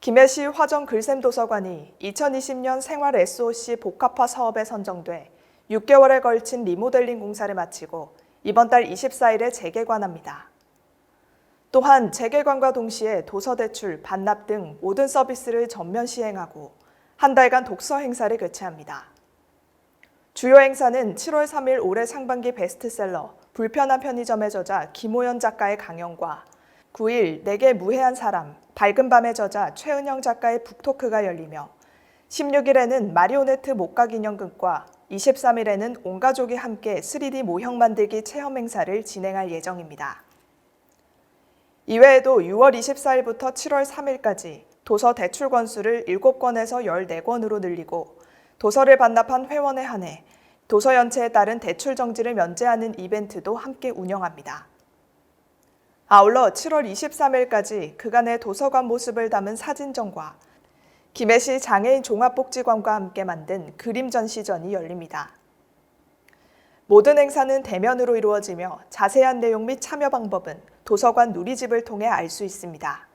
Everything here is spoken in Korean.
김해시 화정 글샘 도서관이 2020년 생활 SOC 복합화 사업에 선정돼 6개월에 걸친 리모델링 공사를 마치고 이번 달 24일에 재개관합니다. 또한 재개관과 동시에 도서 대출, 반납 등 모든 서비스를 전면 시행하고 한 달간 독서 행사를 개최합니다. 주요 행사는 7월 3일 올해 상반기 베스트셀러 불편한 편의점의 저자 김호연 작가의 강연과 9일 내게 무해한 사람 밝은 밤의 저자 최은영 작가의 북토크가 열리며 16일에는 마리오네트 목각 인형극과 23일에는 온 가족이 함께 3D 모형 만들기 체험 행사를 진행할 예정입니다. 이외에도 6월 24일부터 7월 3일까지 도서 대출 건수를 7권에서 14권으로 늘리고 도서를 반납한 회원에 한해 도서 연체에 따른 대출 정지를 면제하는 이벤트도 함께 운영합니다. 아울러 7월 23일까지 그간의 도서관 모습을 담은 사진전과 김해시 장애인 종합복지관과 함께 만든 그림 전시전이 열립니다. 모든 행사는 대면으로 이루어지며 자세한 내용 및 참여 방법은 도서관 누리집을 통해 알 수 있습니다.